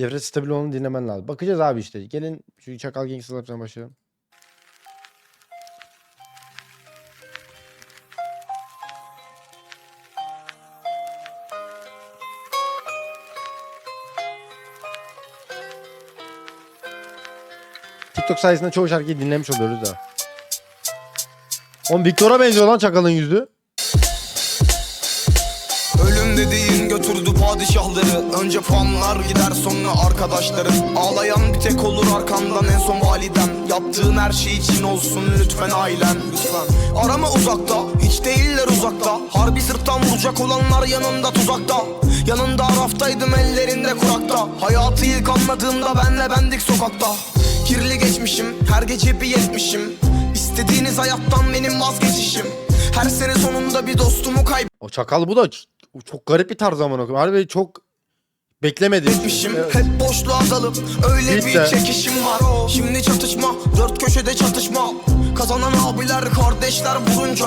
Devre stabil olanı dinlemen lazım. Bakacağız abi işte. Gelin şu Çakal Gangster Labs'tan başlayalım. TikTok sayesinde çoğu şarkıyı dinlemiş oluyoruz da. Oğlum Victor'a benziyor lan Çakal'ın yüzü. Padişahları. Önce fanlar gider sonra arkadaşları. Ağlayan bir tek olur arkandan en son validen. Yaptığın her şey için olsun lütfen ailen. Lütfen. Arama uzakta hiç değiller uzakta. Harbi sırttan vuracak olanlar yanında tuzakta. Yanında araftaydım ellerinde kurakta. Hayatı ilk anladığımda benle bendik sokakta. Kirli geçmişim her gece bir yetmişim. İstediğiniz hayattan benim vazgeçişim. Her sene sonunda bir dostumu kaybettim O Çakal bu da çok garip bir tarz amına koyayım. Harbi çok beklemedim. Etmişim Evet. hep boşluğa dalıp öyle Git bir de. çekişim var. Şimdi çatışma dört köşede çatışma. Kazanan abiler kardeşler bulunca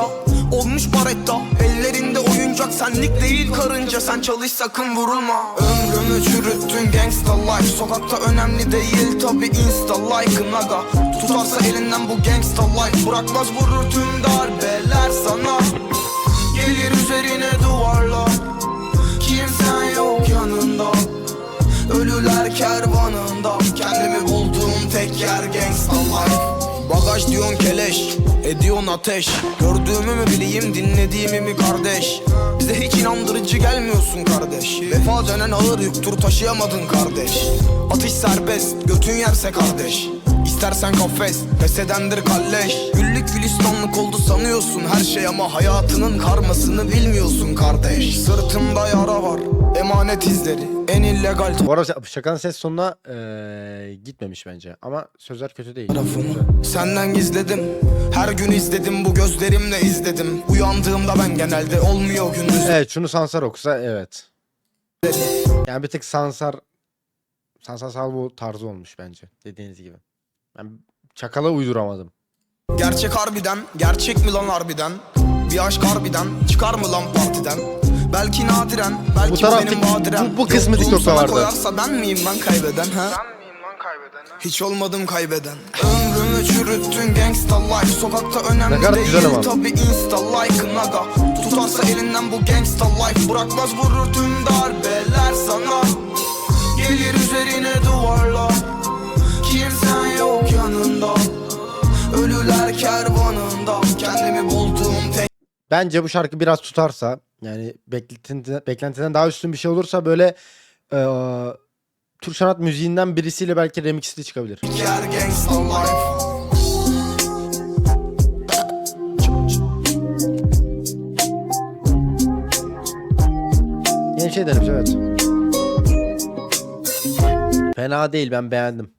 Olmuş baretta. Ellerinde oyuncak Senlik değil karınca. Sen çalış sakın vurulma. Ömrümü çürüttün gangsta life. Sokakta önemli değil tabi insta like'ın aga Tutarsa elinden bu gangsta life. Bırakmaz vurur tüm darbeler sana Gelir üzerine duvarlar. Kimsen yok yanında? Ölüler kervanında. Kendimi bulduğum tek yer gangsta life Bagaj diyorsun keleş Ediyorsun ateş. Gördüğümü mü bileyim dinlediğimi mi kardeş? Bize hiç inandırıcı gelmiyorsun kardeş. Vefa denen ağır yüktür taşıyamadın kardeş. Atış serbest götün yerse kardeş İstersen kafes pes edendir kalleş Güllük gülistanlık oldu sanıyorsun her şey Ama hayatının karmasını bilmiyorsun kardeş Sırtımda yara var emanet izleri En illegal Bu arada Çakal'ın ses sonuna eee, gitmemiş bence. Ama sözler kötü değil. tarafını Senden gizledim Her gün izledim bu gözlerimle izledim Uyandığımda ben genelde olmuyor gündüz Evet şunu Sansar okusa evet. Yani bir tek Sansar Sansar Salvo tarzı olmuş bence dediğiniz gibi. Ben Çakal'a uyduramadım. Gerçek harbiden Gerçek mi lan harbiden? Bir aşk harbiden Çıkar mı lan partiden? Belki nadiren Belki Bu taraf benim badirem bu- bu kısmı TikTok'ta vardı. koyarsa ben miyim lan kaybeden ha? Hiç olmadım kaybeden. Ömrümü çürüttün gangsta life. Sokakta önemli Ne değil tabi insta like'ın aga Tutarsa elinden bu gangsta life. Bırakmaz vurur tüm darbeler sana. Gelir üzerine duvarlar yanında Ölüler kervanında Kendimi bulduğum tek Bence bu şarkı biraz tutarsa yani beklentiden, beklentiden daha üstün bir şey olursa böyle eee Türk sanat müziğinden birisiyle belki remixli çıkabilir. yer gangsta life Yeni şey denemiş evet. Fena değil ben beğendim.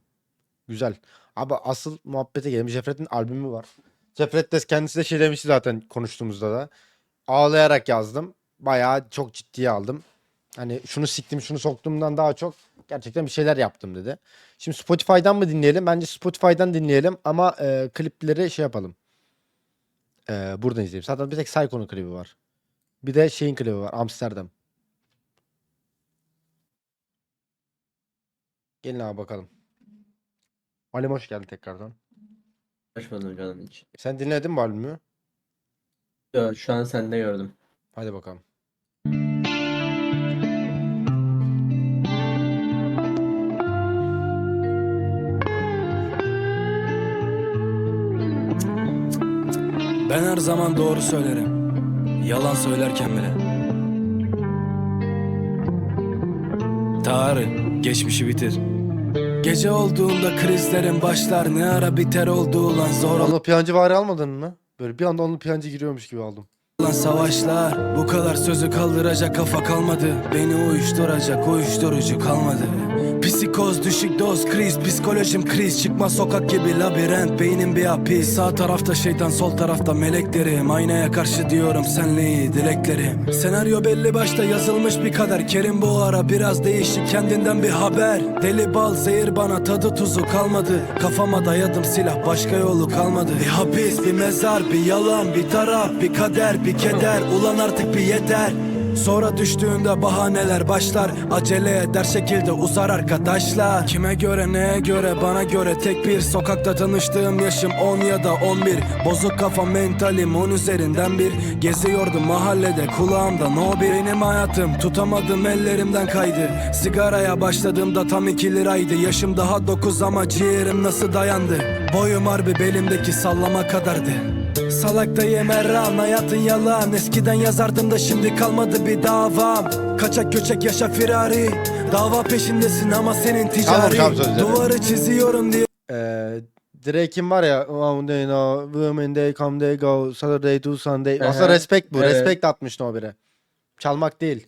Güzel. Abi asıl muhabbete gelelim. Jefret'in albümü var. Jefret de kendisi de şey demişti zaten konuştuğumuzda da. Ağlayarak yazdım. Bayağı çok ciddiye aldım. Hani şunu siktim şunu soktuğumdan daha çok gerçekten bir şeyler yaptım dedi. Şimdi Spotify'dan mı dinleyelim? Bence Spotify'dan dinleyelim ama e, klipleri şey yapalım. E, buradan izleyelim. Zaten bir tek Psycho'nun klibi var. Bir de şeyin klibi var. Amsterdam. Gelin abi bakalım. Ali hoş geldin tekrardan. Hoş buldum canım hiç. Sen dinledin mi albümü? Yo, şu an sende gördüm. Hadi bakalım. Ben her zaman doğru söylerim. Yalan söylerken bile. Tarih, geçmişi bitir. Gece olduğunda krizlerin başlar ne ara biter olduğu lan zor Onlu piyancı bari almadın mı? Böyle bir anda onlu piyancı giriyormuş gibi aldım. olan savaşlar Bu kadar sözü kaldıracak kafa kalmadı Beni uyuşturacak uyuşturucu kalmadı Psikoz düşük doz kriz. Psikolojim kriz. Çıkma sokak gibi labirent. Beynim bir hapis Sağ tarafta şeytan sol tarafta meleklerim. Aynaya karşı diyorum senle iyi dileklerim. Senaryo belli başta yazılmış bir kader. Kerim bu ara biraz değişik. Kendinden bir haber. Deli bal zehir bana. Tadı tuzu kalmadı. Kafama dayadım silah. Başka yolu kalmadı. Bir hapis bir mezar bir yalan bir taraf bir kader bir keder. Ulan artık bir yeter Sonra düştüğünde bahaneler başlar. Acele eder şekilde uzar arkadaşlar. Kime göre neye göre bana göre Tek bir. Sokakta tanıştığım yaşım 10 ya da 11 Bozuk kafa mentalim 10 üzerinden bir. Geziyordum mahallede kulağımda no bir. Benim hayatım tutamadım ellerimden kaydı. Sigaraya başladığımda tam 2 liraydı. Yaşım daha 9 ama ciğerim nasıl dayandı? Boyum harbi belimdeki sallama kadardı Salak da yemerran hayatın yalan Eskiden yazardım da şimdi kalmadı bir davam Kaçak göçek yaşa firari Dava peşindesin ama senin ticari tamam, sözleri. Duvarı çiziyorum diye Ee, Drake'in var ya "Oh, they know, women they come they go Saturday to Sunday. Aslında respect bu. evet. Respect atmış o biri. Çalmak değil.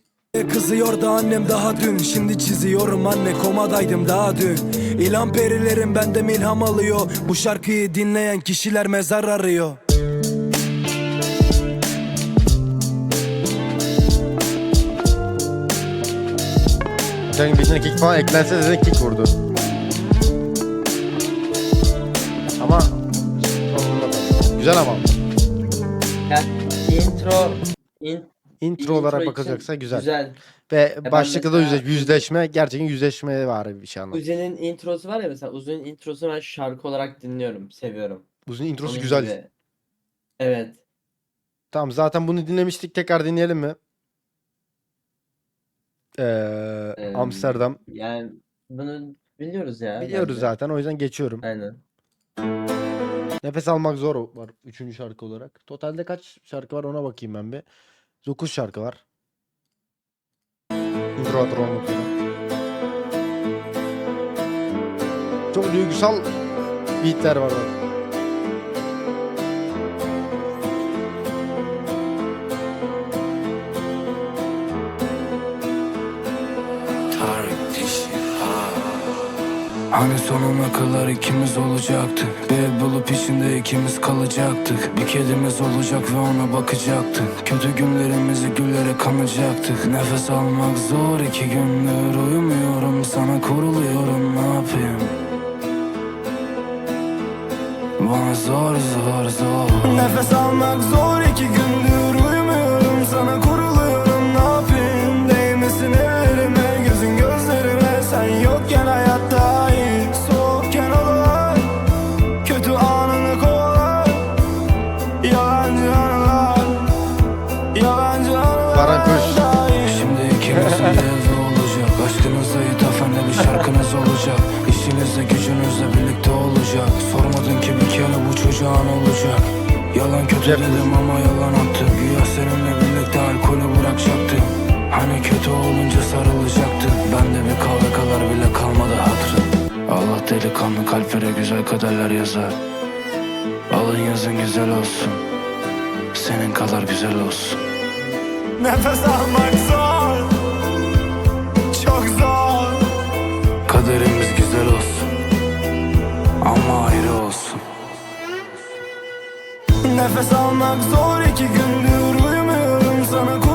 Kızıyordu annem daha dün Şimdi çiziyorum anne komadaydım daha dün İlan perilerim benden ilham alıyor Bu şarkıyı dinleyen kişiler mezar arıyor Senin içine kick falan eklense de kick vurdu. Ama güzel ama. Ya, intro in, Intro olarak için bakılacaksa güzel. Güzel. Ve ben başlıkta da yüzleş, yüzleşme gerçekten yüzleşme var bir şey anlat. Uzi'nin introsu var ya mesela Uzi'nin introsunu ben şarkı olarak dinliyorum, seviyorum. Uzun introsu Onun güzel. gibi. Evet. Tamam zaten bunu dinlemiştik tekrar dinleyelim mi? Ee, Ee, Amsterdam Yani bunu biliyoruz ya. biliyoruz bence. zaten o yüzden geçiyorum. Aynen. Nefes almak zor var üçüncü şarkı olarak. Totalde kaç şarkı var ona bakayım ben bir. 9 şarkı var. Intro olmak üzere. Çok duygusal beatler var bak. Hani sonuna kadar ikimiz olacaktık. Ev bulup içinde ikimiz kalacaktık. Bir kedimiz olacak ve ona bakacaktık. Kötü günlerimizi güllere kanacaktık Nefes almak zor iki gündür Uyumuyorum. Sana kuruluyorum ne yapayım? Bana zor zor zor. Nefes almak zor iki gündür Dedim ama yalan attım Güya seninle birlikte alkolü bırakacaktım Hani kötü olunca sarılacaktın Bende bir kahve kadar bile kalmadı hatırım Allah delikanlı kalplere güzel kaderler yazar. Alın yazın güzel olsun. Senin kadar güzel olsun. Nefes almak zor. Çok zor. Kaderimiz güzel olsun. Ama Nefes almak zor iki gündür Uyumuyorum sana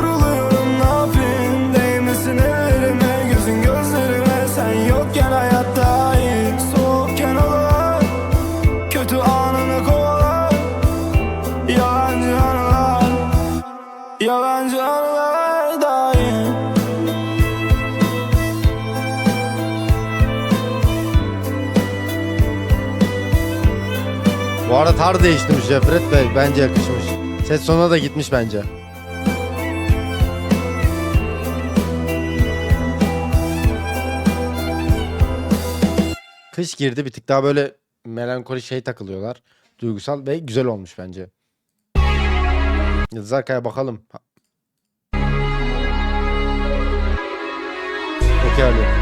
Tar değiştirmiş Jeffret Bey. Bence yakışmış. Ses sonuna da gitmiş bence. Kış girdi bir tık daha böyle melankoli şey takılıyorlar. Duygusal ve güzel olmuş bence. Yıldız Arkaya bakalım. Okey Ali.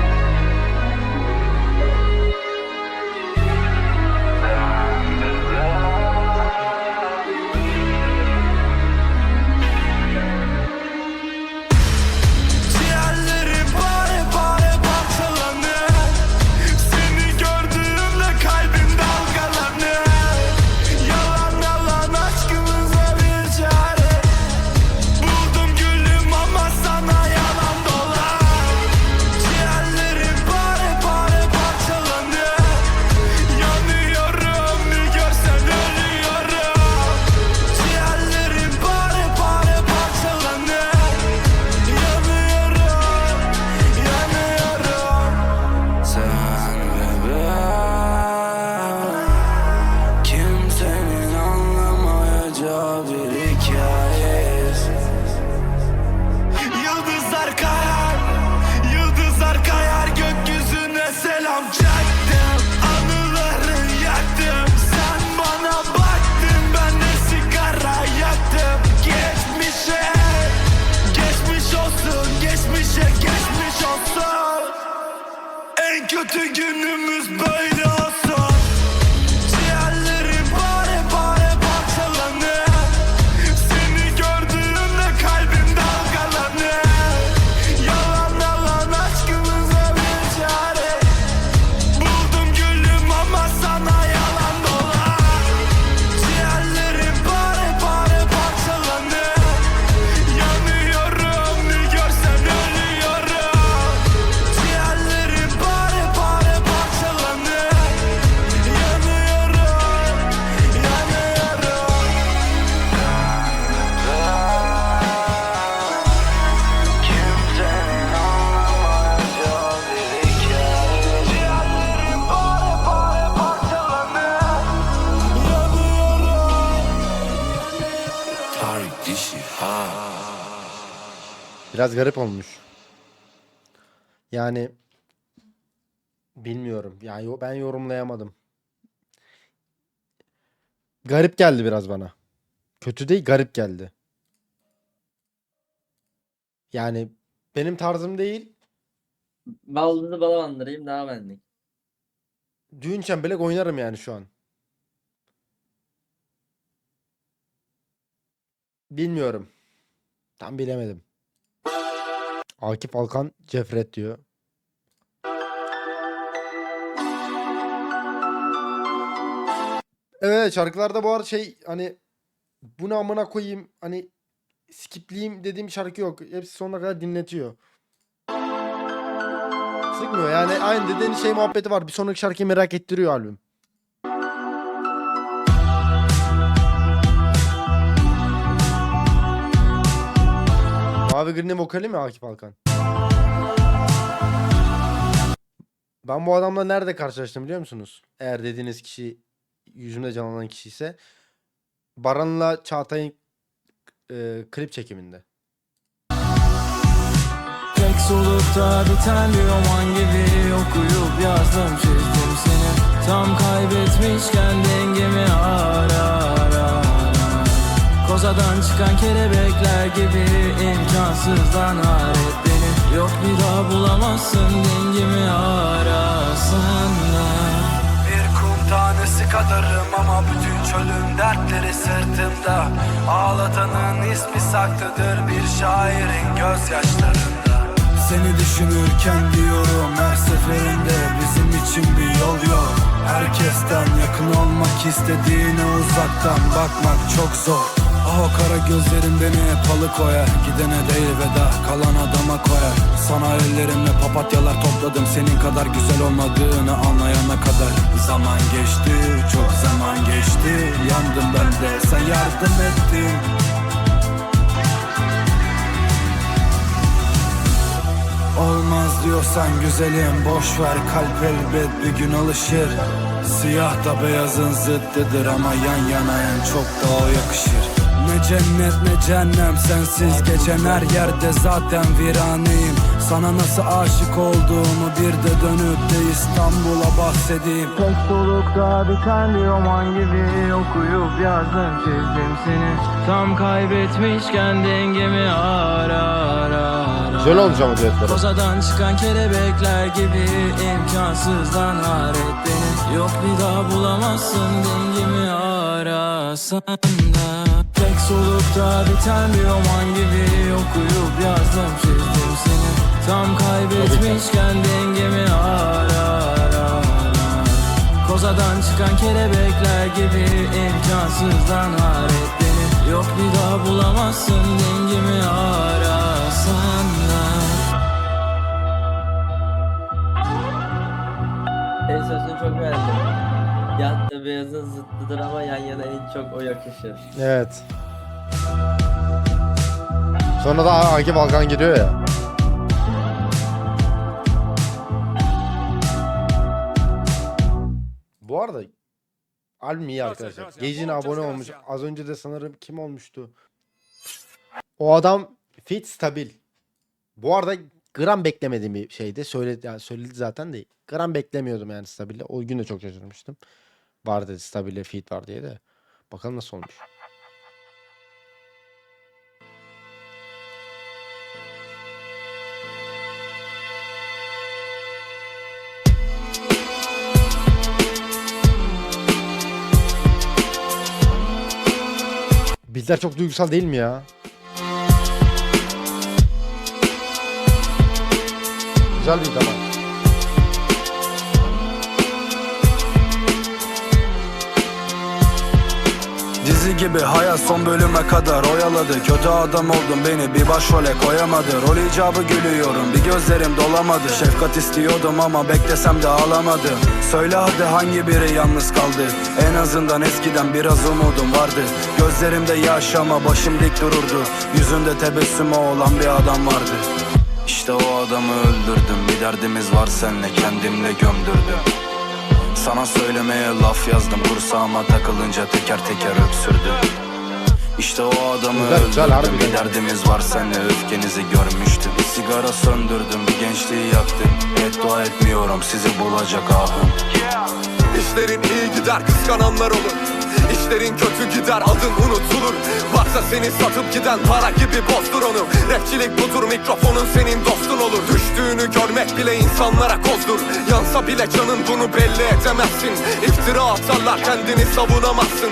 Dişi ha Biraz garip olmuş. Yani bilmiyorum. Yani ben yorumlayamadım. Garip geldi biraz bana. Kötü değil, garip geldi. Yani benim tarzım değil. Baldızı bala bandırayım daha benlik. Düğün çembelek oynarım yani şu an. Bilmiyorum. Tam bilemedim. Akif Alkan Cefret diyor. Evet şarkılarda bu arada şey hani bunu amına koyayım hani skipleyeyim dediğim şarkı yok. Hepsi sonuna kadar dinletiyor. Sıkmıyor yani aynı dediğin şey muhabbeti var. Bir sonraki şarkıyı merak ettiriyor albüm. Mavi Green'in vokali mi Akif Alkan? Ben bu adamla nerede karşılaştım biliyor musunuz? Eğer dediğiniz kişi yüzümde canlanan kişi ise Baran'la Çağatay'ın e, klip çekiminde. Tek solukta biten bir roman gibi Okuyup yazdım çizdim seni Tam kaybetmişken dengemi ara Kozadan çıkan kelebekler gibi imkansızdan aret beni. Yok bir daha bulamazsın dengemi arasan da. Bir kum tanesi kadarım ama bütün çölüm dertleri sırtımda. Ağlatanın ismi saklıdır bir şairin gözyaşlarında. Seni düşünürken diyorum her seferinde bizim için bir yol yok. Herkesten yakın olmak istediğine uzaktan bakmak çok zor Ah o kara gözlerin beni hep alıkoyar Gidene değil veda kalan adama koyar. Sana ellerimle papatyalar topladım. Senin kadar güzel olmadığını anlayana kadar. Zaman geçti çok zaman geçti. Yandım ben de sen yardım ettin. Olmaz diyorsan güzelim boş ver. Kalp elbet bir gün alışır. Siyah da beyazın zıttıdır ama yan yana en çok da o yakışır Ne cennet ne cehennem sensiz geçen her yerde zaten viraneyim. Sana nasıl aşık olduğumu bir de dönüp de İstanbul'a bahsedeyim. Tek solukta biten bir roman gibi okuyup yazdım çizdim seni. Tam kaybetmişken dengemi ara ara Güzel olmuş ama. Kozadan çıkan kelebekler gibi imkansızdan aret beni. Yok bir daha bulamazsın dengimi arasan da solukta biten bir roman gibi okuyup yazdım çizdim seni Tam kaybetmişken dengemi ara ara Kozadan çıkan kelebekler gibi imkansızdan aret beni Yok bir daha bulamazsın dengimi arasan da Senin sözünü çok beğendim. Yattı beyazın zıttıdır ama yan yana en çok o yakışır. Evet. Sonra da Akif Alkan giriyor ya. Bu arada albüm iyi arkadaşlar. Gecine abone olmuş. Az önce de sanırım kim olmuştu? O adam fit stabil. Bu arada gram beklemediğim bir şeydi. Söyledi, yani söyledi zaten de gram beklemiyordum yani stabille. O gün de çok şaşırmıştım. Var dedi stabille fit var diye de. Bakalım nasıl olmuş. Bilder çok duygusal değil mi ya? Güzel bir ama. Dizi gibi hayat son bölüme kadar oyaladı. Kötü adam oldum beni bir başrole koyamadı. Rol icabı gülüyorum bir gözlerim dolamadı. Şefkat istiyordum ama beklesem de ağlamadım Söyle hadi hangi biri yalnız kaldı? En azından eskiden biraz umudum vardı. Gözlerimde yaş ama başım dik dururdu. Yüzünde tebessümü olan bir adam vardı. İşte o adamı öldürdüm. Bir derdimiz var senle kendimle gömdürdüm sana söylemeye laf yazdım. Kursağıma takılınca teker teker öksürdü İşte o adamı Güzel, güzel, öldürdüm. bir derdimiz var senle öfkenizi görmüştüm. Bir sigara söndürdüm bir gençliği yaktım. Beddua etmiyorum sizi bulacak ahım. İşlerin iyi gider kıskananlar olur İşlerin kötü gider adın unutulur. Varsa seni satıp giden para gibi bozdur onu. Rapçilik budur mikrofonun senin dostun olur. Düştüğünü görmek bile insanlara kozdur. Yansa bile canın bunu belli edemezsin. İftira atarlar kendini savunamazsın.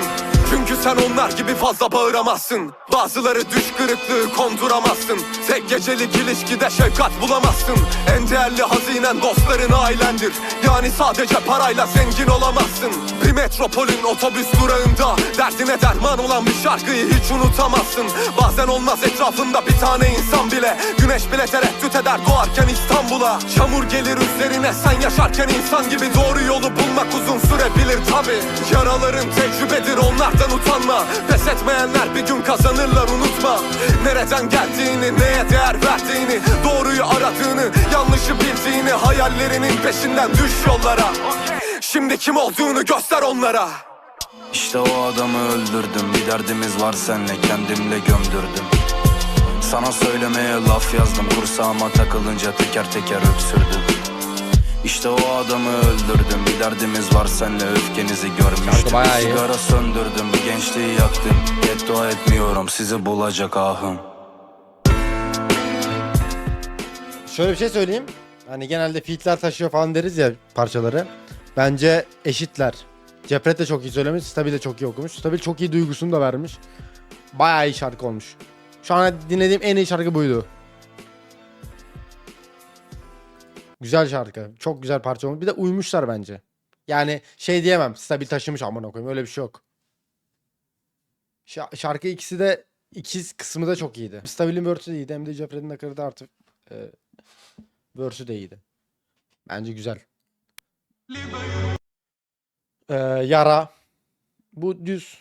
Çünkü sen onlar gibi fazla bağıramazsın. Bazıları düş kırıklığı konduramazsın. Tek gecelik ilişkide şefkat bulamazsın. En değerli hazinen dostların ailendir. Yani sadece parayla zengin olamazsın metropolün otobüs durağında Derdine derman olan bir şarkıyı hiç unutamazsın. Bazen olmaz etrafında bir tane insan bile. Güneş bile tereddüt eder doğarken İstanbul'a. Çamur gelir üzerine sen yaşarken insan gibi Doğru yolu bulmak uzun sürebilir tabi Yaraların tecrübedir onlardan utanma. Pes etmeyenler bir gün kazanırlar unutma. Nereden geldiğini neye değer verdiğini Doğruyu aradığını yanlışı bildiğini Hayallerinin peşinden düş yollara. Şimdi kim olduğunu göster onlara İşte o adamı öldürdüm. Bir derdimiz var senle kendimle gömdürdüm. Sana söylemeye laf yazdım. Kursağıma takılınca teker teker öksürdüm. İşte o adamı öldürdüm. Bir derdimiz var senle öfkenizi görmüştüm. Bir sigara söndürdüm. Bir gençliği yaktım. Beddua etmiyorum. Sizi bulacak ahım. Şöyle bir şey söyleyeyim. Hani genelde feat'ler taşıyor falan deriz ya parçaları. Bence eşitler. Cepret de çok iyi söylemiş. Stabil de çok iyi okumuş. Stabil çok iyi duygusunu da vermiş. Bayağı iyi şarkı olmuş. Şu an dinlediğim en iyi şarkı buydu. Güzel şarkı. Çok güzel parça olmuş. Bir de uymuşlar bence. Yani şey diyemem. Stabil taşımış amına koyayım. Öyle bir şey yok. Şa- şarkı ikisi de ikiz kısmı da çok iyiydi. Stabil'in verse'ü de iyiydi. Hem de Cepret'in nakaratı artık e, verse'ü de iyiydi. Bence güzel. Ee, yara. Bu düz.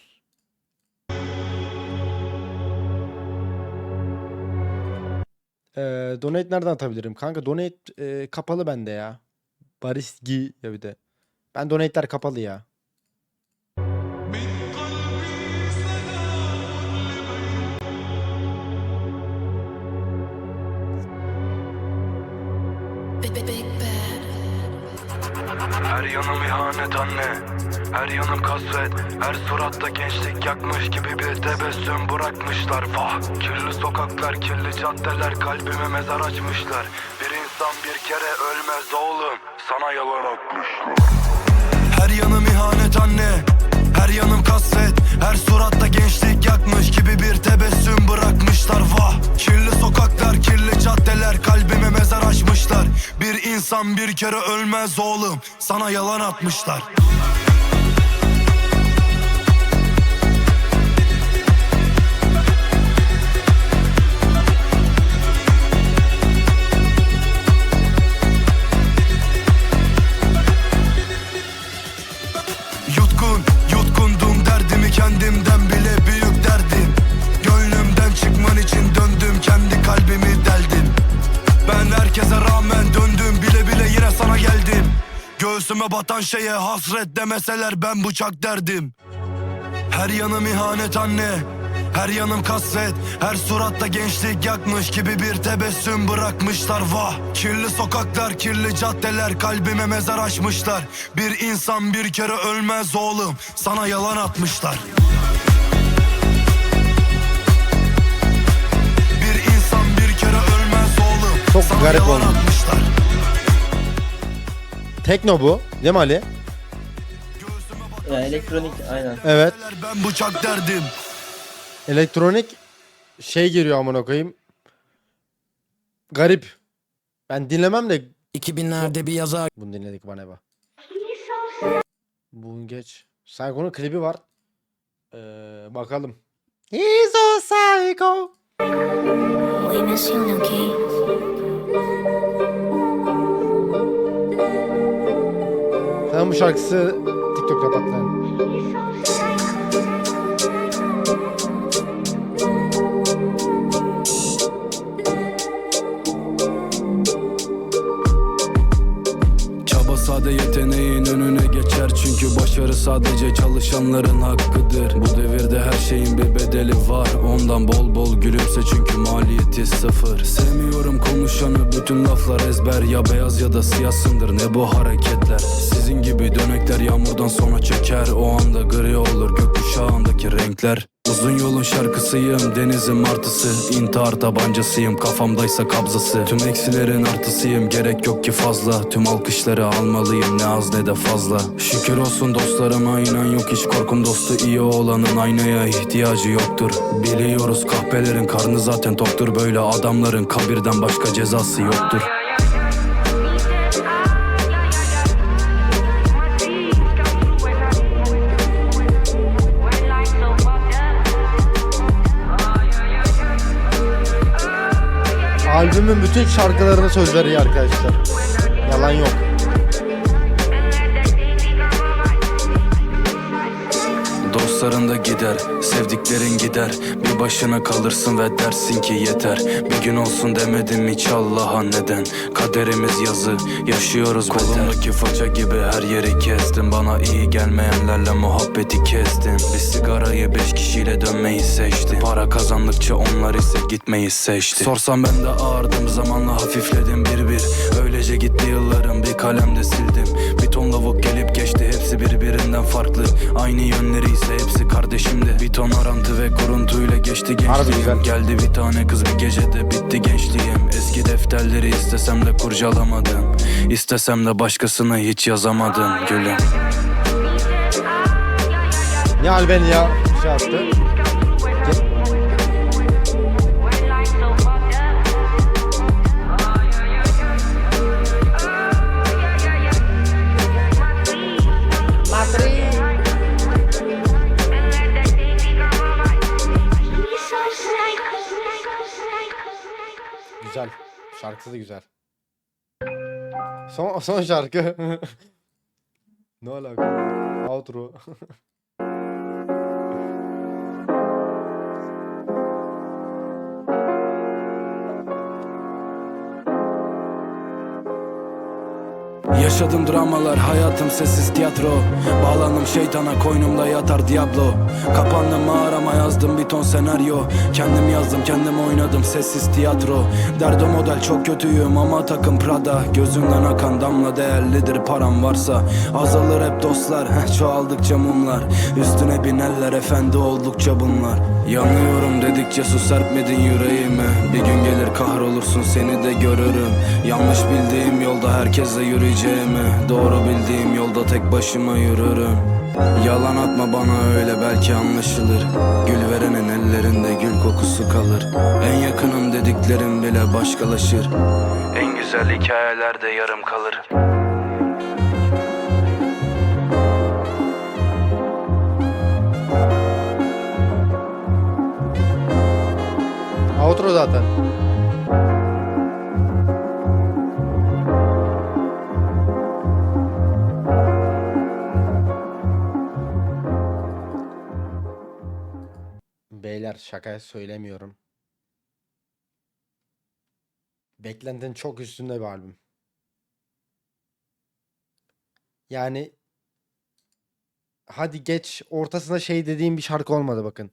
Ee, donate nereden atabilirim? Kanka donate e, kapalı bende ya. Barisgi ya bir de. Ben donate'ler kapalı ya. Her yanım ihanet anne Her yanım kasvet Her suratta gençlik yakmış gibi bir tebessüm bırakmışlar. Vah! Kirli sokaklar kirli caddeler Kalbime mezar açmışlar. Bir insan bir kere ölmez oğlum Sana yalan atmışlar. Her yanım ihanet anne Her yanım kasvet Her suratta gençlik yakmış gibi bir tebessüm bırakmışlar. Vah! Kirli sokaklar kirli caddeler Kalbime mezar açmışlar. Bir insan bir kere ölmez oğlum Sana yalan atmışlar Göğsüme batan şeye hasret demeseler ben bıçak derdim. Her yanım ihanet anne her yanım kasvet. Her suratta gençlik yakmış gibi bir tebessüm bırakmışlar. Vah! Kirli sokaklar kirli caddeler Kalbime mezar açmışlar. Bir insan bir kere ölmez oğlum Sana yalan atmışlar. Bir insan bir kere ölmez oğlum Çok Sana garip yalan olmuş. atmışlar Tekno bu. Değil mi Ali? Ya elektronik aynen. Evet. Ben bıçak derdim Elektronik şey geliyor amına koyayım. Garip. Ben dinlemem de 2000'lerde bir yazar bunu dinledik bana bak. Bugün geç. Psycho'nun klibi var. Ee, bakalım. He's a psycho. Mencionan que Sen bu şarkısı TikTok'ta patlayan. Sadece çalışanların hakkıdır. Bu devirde her şeyin bir bedeli var. Ondan bol bol gülümse çünkü maliyeti sıfır. Sevmiyorum konuşanı bütün laflar ezber. Ya beyaz ya da siyahsındır ne bu hareketler? Sizin gibi dönekler yağmurdan sonra çeker. O anda gri olur gökkuşağındaki renkler Uzun yolun şarkısıyım denizin martısı İntihar tabancasıyım kafamdaysa kabzası. Tüm eksilerin artısıyım gerek yok ki fazla. Tüm alkışları almalıyım ne az ne de fazla. Şükür olsun dostlarıma inan yok hiç korkum dostu. İyi olanın aynaya ihtiyacı yoktur. Biliyoruz kahpelerin karnı zaten toktur. Böyle adamların kabirden başka cezası yoktur Albümün bütün şarkılarının sözleri iyi arkadaşlar. Yalan yok. Dostların da gider, sevdiklerin gider Bir başına kalırsın ve dersin ki yeter. Bir gün olsun demedim hiç Allah'a neden. Kaderimiz yazı, yaşıyoruz Kolumdaki fırça gibi her yeri kestim. Bana iyi gelmeyenlerle muhabbeti kestim. Bir sigarayı beş kişiyle dönmeyi seçtim. Para kazandıkça onlar ise gitmeyi seçti. Sorsam ben de ağırdım zamanla hafifledim bir bir. Öylece gitti yıllarım bir kalemde sildim. Bir ton lavuk gelip geçti hepsi birbirinden farklı. Aynı yönleri ise hepsi kardeşimdi. Bir ton arantı ve kuruntuyla geçti gençliğim. Geldi bir tane kız bir gecede bitti gençliğim. Eski defterleri istesem de kurcalamadım. İstesem de başkasına hiç yazamadım gülüm. Ne albeni ya? Şey yaptı. Şarkısı da güzel. Son, son şarkı. ne alaka? Outro. Yaşadım dramalar hayatım sessiz tiyatro. Bağlandım şeytana koynumda yatar Diablo. Kapandım mağarama yazdım bir ton senaryo. Kendim yazdım kendim oynadım sessiz tiyatro. Derdo model çok kötüyüm ama takım Prada. Gözümden akan damla değerlidir param varsa. Azalır hep dostlar çoğaldıkça mumlar. Üstüne binerler efendi oldukça bunlar Yanıyorum dedikçe su serpmedin yüreğime. Bir gün gelir kahrolursun seni de görürüm. Yanlış bildiğim yolda herkesle yürüyeceğimi Doğru bildiğim yolda tek başıma yürürüm. Yalan atma bana öyle belki anlaşılır. Gül verenin ellerinde gül kokusu kalır. En yakınım dediklerim bile başkalaşır. En güzel hikayelerde yarım kalır Outro zaten. Beyler şakaya söylemiyorum. Beklentinin çok üstünde bir albüm. Yani hadi geç ortasında şey dediğim bir şarkı olmadı bakın.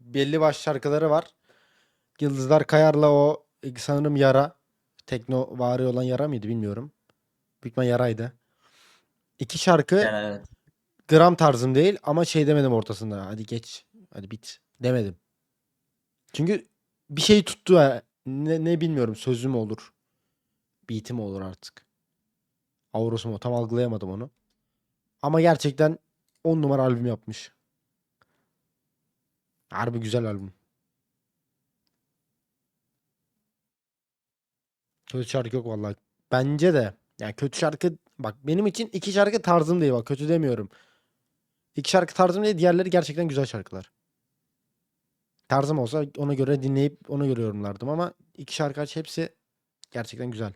Belli baş şarkıları var. Yıldızlar Kayar'la o e, sanırım Yara. Tekno vari olan Yara mıydı bilmiyorum. Büyük Yara'ydı. İki şarkı Yani evet. gram tarzım değil ama şey demedim ortasında. Hadi geç. Hadi bit. Demedim. Çünkü bir şey tuttu. ha. Ne, ne bilmiyorum. Sözü mü olur? Beat'i mi olur artık? Auros'u mu? Tam algılayamadım onu. Ama gerçekten 10 numara albüm yapmış. Harbi güzel albüm. Kötü şarkı yok vallahi. Bence de. Yani kötü şarkı bak benim için iki şarkı tarzım değil bak kötü demiyorum. İki şarkı tarzım değil diğerleri gerçekten güzel şarkılar. Tarzım olsa ona göre dinleyip ona göre yorumlardım ama iki şarkı hepsi gerçekten güzel.